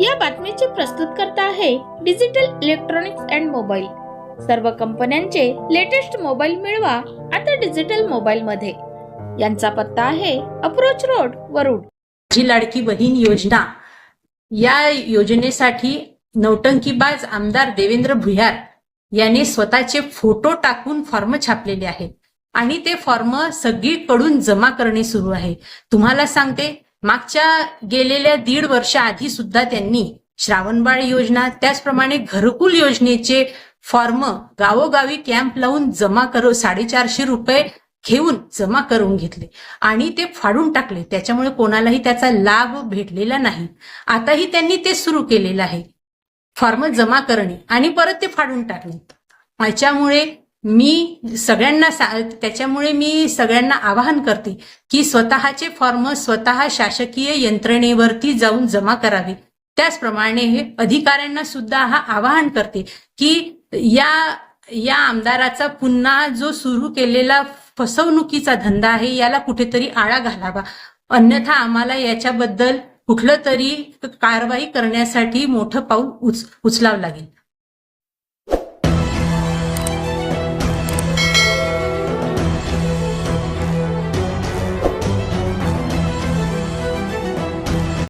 या बातमीचे प्रस्तुत करता आहे डिजिटल इलेक्ट्रॉनिक्स अँड मोबाईल. सर्व कंपन्यांचे लेटेस्ट मोबाईल मिळवा आता डिजिटल मोबाईल मध्ये यांचा पत्ता आहे अप्रोच रोड वरुड. माझी लाडकी बहीण योजना. या योजनेसाठी नौटंकीबाज आमदार देवेंद्र भुयार यांनी स्वतःचे फोटो टाकून फॉर्म छापलेले आहेत. आणि ते फॉर्म सगळीकडून जमा करणे सुरू आहे. तुम्हाला सांगते मागच्या गेलेल्या दीड वर्ष आधी सुद्धा त्यांनी श्रावणबाळ योजना त्याचप्रमाणे घरकुल योजनेचे फॉर्म गावोगावी कॅम्प लावून जमा करू साडेचारशे रुपये घेऊन जमा करून घेतले. आणि ते फाडून टाकले. त्याच्यामुळे कोणालाही त्याचा लाभ भेटलेला नाही. आताही त्यांनी ते सुरू केलेलं आहे. फॉर्म जमा करणे आणि परत ते फाडून टाकणे. त्याच्यामुळे मी सगळ्यांना सा- त्याच्यामुळे मी सगळ्यांना आवाहन करते की स्वतःचे फॉर्म स्वतः शासकीय यंत्रणेवरती जाऊन जमा करावे. त्याचप्रमाणे हे अधिकाऱ्यांना सुद्धा हा आवाहन करते की या या आमदाराचा पुन्हा जो सुरू केलेला फसवणुकीचा धंदा आहे याला कुठेतरी आळा घालावा. अन्यथा आम्हाला याच्याबद्दल कुठलं तरी कारवाई करण्यासाठी मोठं पाऊल उच उचलावं लागेल.